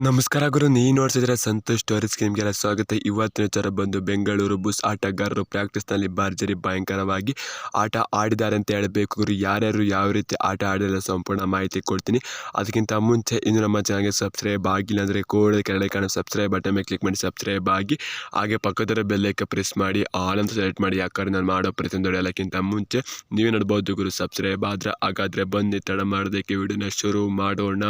ನಮಸ್ಕಾರ ಗುರು ನೀ ನೋಡ್ತಿದ್ರೆ ಸಂತೋಷ್ ಸ್ಟೋರೀಸ್ ನಿಮಗೆಲ್ಲ ಸ್ವಾಗತ. ಇವತ್ತಿನ ಚರ ಬಂದು ಬೆಂಗಳೂರು ಬುಸ್ ಆಟಗಾರರು ಪ್ರಾಕ್ಟೀಸ್ನಲ್ಲಿ ಭರ್ಜರಿ ಭಯಂಕರವಾಗಿ ಆಟ ಆಡಿದ್ದಾರೆ ಅಂತ ಹೇಳಬೇಕು ಗುರು. ಯಾರ್ಯಾರು ಯಾವ ರೀತಿ ಆಟ ಆಡಿದ್ರೆ ಸಂಪೂರ್ಣ ಮಾಹಿತಿ ಕೊಡ್ತೀನಿ. ಅದಕ್ಕಿಂತ ಮುಂಚೆ ಇನ್ನು ನಮ್ಮ ಚಾನಲ್ಗೆ ಸಬ್ಸ್ಕ್ರೈಬ್ ಆಗಿಲ್ಲ ಅಂದರೆ ಕೋಡ್ ಕೆಳಗಡೆ ಕಾಣೋ ಸಬ್ಸ್ಕ್ರೈಬ್ ಬಟನ್ ಮೇಲೆ ಕ್ಲಿಕ್ ಮಾಡಿ ಸಬ್ಸ್ಕ್ರೈಬ್ ಆಗಿ. ಹಾಗೆ ಪಕ್ಕದ ಬೆಲ್ಲೈಕ ಪ್ರೆಸ್ ಮಾಡಿ ಆಲ್ ಅಂತ ಸೆಲೆಕ್ಟ್ ಮಾಡಿ. ಯಾಕಂದ್ರೆ ನಾನು ಮಾಡೋ ಪ್ರತಿಯೊಂದು ಎಲ್ಲಕ್ಕಿಂತ ಮುಂಚೆ ನೀವೇ ನೋಡ್ಬೋದು ಗುರು ಸಬ್ಸ್ಕ್ರೈಬ್ ಆದರೆ ಹಾಗಾದರೆ ಬನ್ನಿ, ತಡ ಮಾಡೋದಕ್ಕೆ ವಿಡಿಯೋನ ಶುರು ಮಾಡೋಣ.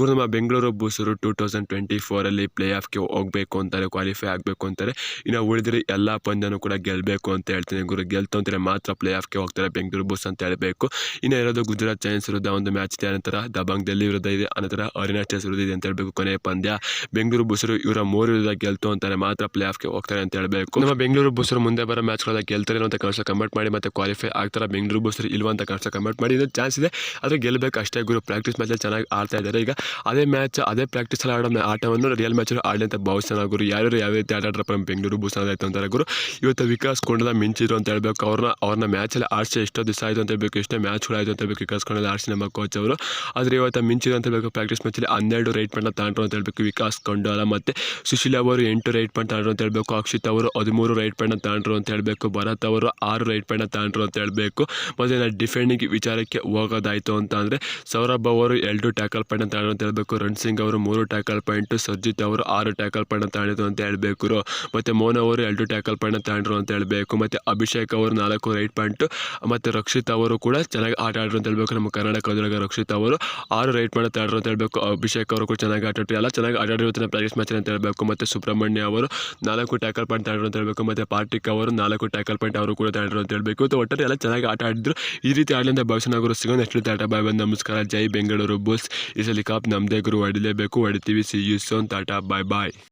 ಗುರು, ನಮ್ಮ ಬೆಂಗಳೂರು ಬೂಸರು ತೌಸಂಡ್ ಟ್ವೆಂಟಿ ಫೋರಲ್ಲಿ ಪ್ಲೇ ಆಫ್ಗೆ ಹೋಗಬೇಕು ಅಂತಾರೆ ಕ್ವಾಲಿಫೈ ಆಗಬೇಕು ಅಂತಾರೆ. ಇನ್ನು ಉಳಿದ್ರೆ ಎಲ್ಲ ಪಂದ್ಯನೂ ಕೂಡ ಗೆಲ್ಲಬೇಕು ಅಂತ ಹೇಳ್ತೀನಿ ಗುರು. ಗೆಲ್ತು ಅಂದರೆ ಮಾತ್ರ ಪ್ಲೇ ಆಫ್ಗೆ ಹೋಗ್ತಾರೆ ಬೆಂಗಳೂರು ಬುಸ್ ಅಂತ ಹೇಳಬೇಕು. ಇನ್ನು ಇರೋದು ಗುಜರಾತ್ ಚೈನ್ಸ್ ವಿರುದ್ಧ ಒಂದು ಮ್ಯಾಚ್ ಇದೆ ಅನಂತರ ದಬಾಂಗ್ ಡೆಲ್ಲಿ ವಿರುದ್ಧ ಇದೆ ಅನಂತರ ಅರುಣಾಚಲ್ ವಿರುದ್ಧ ಇದೆ ಅಂತ ಹೇಳಬೇಕು ಕೊನೆಯ ಪಂದ್ಯ. ಬೆಂಗಳೂರು ಬುಸರು ಇವರ ಮೂರು ವಿರುದ್ಧ ಗೆಲ್ತು ಅಂತಾರೆ, ಮಾತ್ರ ಪ್ಲೇ ಆಫ್ಗೆ ಹೋಗ್ತಾರೆ ಅಂತ ಹೇಳಬೇಕು. ನಮ್ಮ ಬೆಂಗಳೂರು ಬುಸರು ಮುಂದೆ ಬರೋ ಮ್ಯಾಚ್ಗಳೆಲ್ಲ ಗೆಲ್ತಾರೆ ಅಂತ ಕನಸ ಕಮೆಂಟ್ ಮಾಡಿ ಮತ್ತು ಕ್ವಾಲಿಫೈ ಆಗ್ತಾರೆ? ಬೆಂಗಳೂರು ಬುಸರು ಇಲ್ವಾ ಅಂತ ಕನಸ ಕಮೆಂಟ್ ಮಾಡಿ ಇದು ಚಾನ್ಸ್ ಇದೆ. ಆದರೆ ಗೆಲ್ಲಬೇಕು ಅಷ್ಟೇ ಗುರು. ಪ್ರಾಕ್ಟೀಸ್ ಮ್ಯಾಚಲ್ಲಿ ಚೆನ್ನಾಗಿ ಆಡ್ತಾ ಇದ್ದಾರೆ. ಈಗ ಅದೇ ಮ್ಯಾಚ್ ಅದೇ ಪ್ರಾಕ್ಟೀಸಲ್ಲಿ ಆಡೋ ಆಟವನ್ನು ರಿಯಲ್ ಮ್ಯಾಚಲ್ಲಿ ಆಡಲಿ ಅಂತ ಭಾವಿಸ್ತಾನೆ ಗುರು. ಯಾರ್ಯಾರು ಯಾವ ರೀತಿ ಆಟ ಆಡ್ರಪ್ಪ ನಮ್ಮ ಬೆಂಗಳೂರು ಭೂಸ್ತಾನ ಆಯಿತು ಅಂತಾರೆ ಗುರು. ಇವತ್ತು ವಿಕಾಸ್ ಕೊಂಡಲ ಮಿಂಚಿದ್ರು ಅಂತ ಹೇಳ್ಬೇಕು. ಅವ್ರನ್ನ ಅವ್ರನ್ನ ಮ್ಯಾಚಲ್ಲಿ ಆಡಿಸಿ ಎಷ್ಟೋ ದಿವಸ ಆಯಿತು ಅಂತ ಹೇಳ್ಬೇಕು. ಎಷ್ಟೇ ಮ್ಯಾಚ್ಗಳಾಯಿತು ಅಂತ ಹೇಳಬೇಕು. ವಿಕಾಸ್ ಕೊಂಡಲ ಆಡಿಸಿ ನಮ್ಮ ಕೋಚ್ ಅವರು. ಆದರೆ ಇವತ್ತು ಮಿಂಚಿದ್ರು ಅಂತ ಹೇಳ್ಬೇಕು. ಪ್ರಾಕ್ಟೀಸ್ ಮ್ಯಾಚಲ್ಲಿ ಹನ್ನೆರಡು ರೈಟ್ ಪಾಯಿಂಟ್ ತಾಂಡ್ರು ಅಂತ ಹೇಳ್ಬೇಕು. ವಿಕಾಸ್ ಕೊಂಡಲ ಮತ್ತು ಸುಶೀಲ್ ಅವರು ಎಂಟು ರೈಟ್ ಪಾಯಿಂಟ್ ತಾಂಡ್ರು ಅಂತ ಹೇಳ್ಬೇಕು. ಅಕ್ಷಿತ್ ಅವರು ಹದಿಮೂರು ರೈಟ್ ಪಾಯಿಂಟ್ ತಾಂಡ್ರು ಅಂತ ಹೇಳಬೇಕು. ಭರತ್ ಅವರು ಆರು ರೈಟ್ ಪಾಯಿಂಟ್ ತಾಂಡ್ರು ಅಂತ ಹೇಳಬೇಕು. ಮತ್ತು ನಾನು ಡಿಫೆಂಡಿಂಗ್ ವಿಚಾರಕ್ಕೆ ಹೋಗೋದಾಯಿತು ಅಂತ ಅಂದರೆ ಸೌರಭ್ ಅವರು ಎರಡು ಟ್ಯಾಕಲ್ ಪಾಯಿಂಟ್ ತಾಂಡ್ರು ಅಂತ ಹೇಳಬೇಕು. ರಣ್ ಸಿಂಗ್ ಅವರು ಮೂರು ಟ್ಯಾಕಲ್ ಪಾಯಿಂಟು ಸರ್ಜಿತ್ ಅವರು ಆರು ಟ್ಯಾಕಲ್ ಪಾಯಿಂಟ್ ತಾಂಡಿದ್ರು ಅಂತ ಹೇಳಬೇಕು ಮತ್ತು ಮೋನ ಅವರು ಎರಡು ಟ್ಯಾಕಲ್ ಪಾಯಿಂಟ್ ತಾಂಡ್ರು ಅಂತ ಹೇಳಬೇಕು. ಮತ್ತು ಅಭಿಷೇಕ್ ಅವರು ನಾಲ್ಕು ರೈಟ್ ಪಾಯಿಂಟು ಮತ್ತು ರಕ್ಷಿತ್ ಅವರು ಕೂಡ ಚೆನ್ನಾಗಿ ಆಟ ಆಡಿದ್ರು ಅಂತ ಹೇಳಬೇಕು. ನಮ್ಮ ಕರ್ನಾಟಕದೊಳಗ ರಕ್ಷಿತ್ ಅವರು ಆರು ರೈಟ್ ಪಾಯಿಂಟ್ ತಾಂಡ್ರು ಅಂತ ಹೇಳಬೇಕು. ಅಭಿಷೇಕ್ ಅವರು ಕೂಡ ಚೆನ್ನಾಗಿ ಆಟ ಎಲ್ಲ ಚೆನ್ನಾಗಿ ಆಟ ಆಡಿರುವಂಥ ಪ್ರಾಕ್ಟೀಸ್ ಮ್ಯಾಚ್ ಅಂತ ಹೇಳಬೇಕು. ಮತ್ತು ಸುಬ್ರಹ್ಮಣ್ಯ ಅವರು ನಾಲ್ಕು ಟ್ಯಾಕಲ್ ಪಾಯಿಂಟ್ ತಾಂಡ್ರು ಅಂತ ಹೇಳಬೇಕು. ಮತ್ತು ಪಾರ್ಟಿಕ್ ಅವರು ನಾಲ್ಕು ಟ್ಯಾಕಲ್ ಪಾಯಿಂಟ್ ಅವರು ಕೂಡ ತಾಂಡ್ರು ಅಂತ ಹೇಳಬೇಕು. ಒಟ್ಟಾರೆ ಎಲ್ಲ ಚೆನ್ನಾಗಿ ಆಟ ಆಡಿದ್ರು. ಈ ರೀತಿ ಆಡಲಿಂದ ಭವಿಷ್ಯನಾಗರು ಸಿಗೋ ನೆಕ್ಸ್ಟ್ ಆಟ ಬಾಯ್ ಬಂದು ನಮಸ್ಕಾರ. ಜೈ ಬೆಂಗಳೂರು ಬುಲ್ಸ್. ಈ ಸಲ ಕಾಪ್ ನಮ್ಮದೇ ಗುರು. ಹೊಡಿಲೇಬೇಕು RTV. See you soon. Tata. Bye bye.